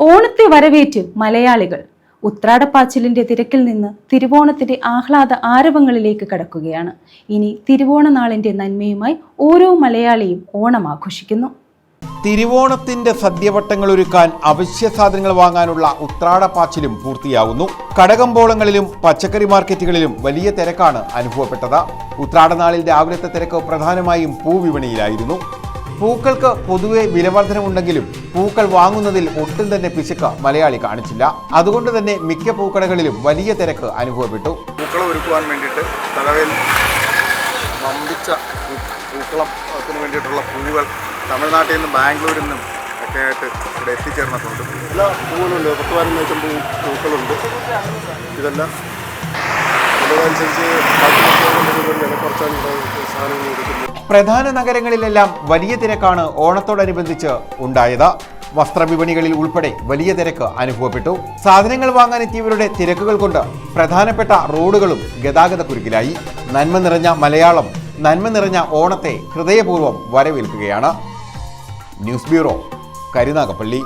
ഓണത്തെ വരവേറ്റ് മലയാളികൾ. ഉത്രാടപ്പാച്ചിലിന്റെ തിരക്കിൽ നിന്ന് തിരുവോണത്തിന്റെ ആഹ്ലാദ ആരവങ്ങളിലേക്ക് കടക്കുകയാണ്. ഇനി തിരുവോണ നാളിന്റെ നന്മയുമായി ഓരോ മലയാളിയും ഓണം ആഘോഷിക്കുന്നു. തിരുവോണത്തിന്റെ സദ്യവട്ടങ്ങൾ ഒരുക്കാൻ അവശ്യ സാധനങ്ങൾ വാങ്ങാനുള്ള ഉത്രാടപ്പാച്ചിലും പൂർത്തിയാകുന്നു കടകമ്പോളങ്ങളിലും പച്ചക്കറി മാർക്കറ്റുകളിലും വലിയ തിരക്കാണ് അനുഭവപ്പെട്ടത്. ഉത്രാടനാളിൽ രാവിലത്തെ തിരക്ക് പ്രധാനമായും പൂവിപണിയിലായിരുന്നു. പൂക്കൾക്ക് പൊതുവെ വിലവർധനമുണ്ടെങ്കിലും പൂക്കൾ വാങ്ങുന്നതിൽ ഒട്ടും തന്നെ പിശുക്ക് മലയാളി കാണിച്ചില്ല. അതുകൊണ്ട് തന്നെ മിക്ക പൂക്കടകളിലും വലിയ തിരക്ക് അനുഭവപ്പെട്ടു. പൂക്കളം ഒരുക്കുവാൻ വേണ്ടിയിട്ട് പൂക്കളത്തിന് വേണ്ടിയിട്ടുള്ള പൂവുകൾ തമിഴ്നാട്ടിൽ നിന്നും ബാംഗ്ലൂരിൽ നിന്നും ഒക്കെ ആയിട്ട് ഇവിടെ എത്തിച്ചേർന്നിട്ടുണ്ട്. എല്ലാ പൂവുകളുണ്ട്. പത്ത് പതിനഞ്ച് പൂ പൂക്കളുണ്ട്. ഇതെല്ലാം അതനുസരിച്ച് കുറച്ചാണ് സാധനങ്ങൾ കൊടുക്കുന്നത് പ്രധാന നഗരങ്ങളിലെല്ലാം വലിയ തിരക്കാണ് ഓണത്തോടനുബന്ധിച്ച് ഉണ്ടായത്. വസ്ത്രവിപണികളിൽ ഉൾപ്പെടെ വലിയ തിരക്ക് അനുഭവപ്പെട്ടു. സാധനങ്ങൾ വാങ്ങാനെത്തിയവരുടെ തിരക്കുകൾ കൊണ്ട് പ്രധാനപ്പെട്ട റോഡുകളും ഗതാഗത കുരുക്കിലായി നന്മ നിറഞ്ഞ മലയാളം നന്മ നിറഞ്ഞ ഓണത്തെ ഹൃദയപൂർവം വരവേൽക്കുകയാണ്. News bureau Karunagappally.